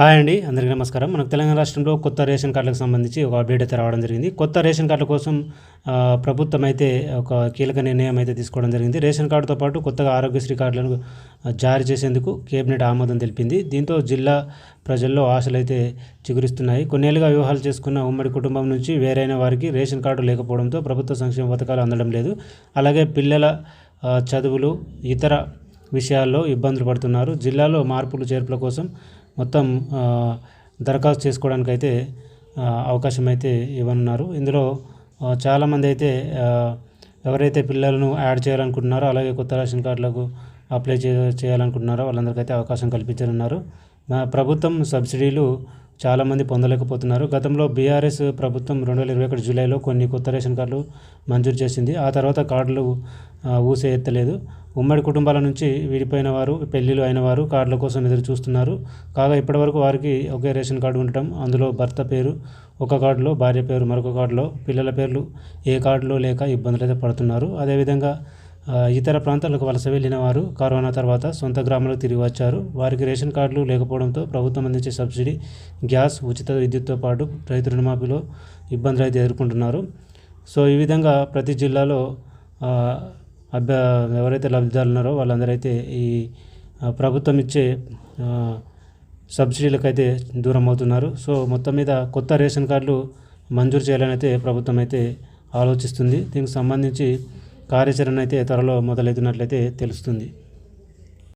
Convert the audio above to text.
Hi అండి అందరికీ నమస్కారం. మనకు తెలంగాణ రాష్ట్రంలో కొత్త రేషన్ కార్డులకు సంబంధించి ఒక అప్డేట్ అయితే రావడం జరిగింది. కొత్త రేషన్ కార్డుల కోసం ప్రభుత్వం అయితే ఒక కీలక నిర్ణయం అయితే తీసుకోవడం జరిగింది. రేషన్ కార్డుతో పాటు కొత్తగా ఆరోగ్యశ్రీ కార్డులను జారీ చేసేందుకు కేబినెట్ ఆమోదం తెలిపింది. దీంతో జిల్లా ప్రజల్లో ఆశలు అయితే చిగురిస్తున్నాయి. కొన్నేళ్ళుగా వివాహాలు చేసుకున్న ఉమ్మడి కుటుంబం నుంచి వేరైన వారికి రేషన్ కార్డు లేకపోవడంతో ప్రభుత్వ సంక్షేమ పథకాలు అందడం లేదు. అలాగే పిల్లల చదువులు ఇతర విషయాల్లో ఇబ్బందులు పడుతున్నారు. జిల్లాలో మార్పులు చేర్పుల కోసం మొత్తం దరఖాస్తు చేసుకోవడానికి అయితే అవకాశం అయితే ఇవ్వనున్నారు. ఇందులో చాలామంది అయితే ఎవరైతే పిల్లలను యాడ్ చేయాలనుకుంటున్నారో అలాగే కొత్త రేషన్ కార్డులకు అప్లై చే చేయాలనుకుంటున్నారో వాళ్ళందరికైతే అవకాశం కల్పించనున్నారు. మా ప్రభుత్వం సబ్సిడీలు చాలామంది పొందలేకపోతున్నారు. గతంలో బీఆర్ఎస్ ప్రభుత్వం రెండు వేల ఇరవై ఒకటి జూలైలో కొన్ని కొత్త రేషన్ కార్డులు మంజూరు చేసింది. ఆ తర్వాత కార్డులు ఊసే ఎత్తలేదు ఉమ్మడి కుటుంబాల నుంచి విడిపోయిన వారు పెళ్ళిళ్ళు అయిన వారు కార్డుల కోసం ఎదురు చూస్తున్నారు కాగా ఇప్పటివరకు వారికి ఒకే రేషన్ కార్డు ఉండటం అందులో భర్త పేరు ఒక కార్డులో భార్య పేరు మరొక కార్డులో పిల్లల పేర్లు ఏ కార్డులో లేక ఇబ్బందులు అయితే పడుతున్నారు. అదేవిధంగా ఇతర ప్రాంతాలకు వలస వెళ్ళిన వారు కరోనా తర్వాత సొంత గ్రామాలకు తిరిగి వచ్చారు. వారికి రేషన్ కార్డులు లేకపోవడంతో ప్రభుత్వం అందించే సబ్సిడీ గ్యాస్ ఉచిత విద్యుత్తో పాటు రైతు రుణమాఫీలో ఇబ్బందులు అయితే ఎదుర్కొంటున్నారు. సో ఈ విధంగా ప్రతి జిల్లాలో అభ్య ఎవరైతే లబ్ధిదారులు ఉన్నారో వాళ్ళందరైతే ఈ ప్రభుత్వం ఇచ్చే సబ్సిడీలకైతే దూరం అవుతున్నారు. సో మొత్తం మీద కొత్త రేషన్ కార్డులు మంజూరు చేయాలని అయితే ప్రభుత్వం అయితే ఆలోచిస్తుంది. దీనికి సంబంధించి కార్యాచరణ అయితే త్వరలో మొదలవుతున్నట్లయితే తెలుస్తుంది.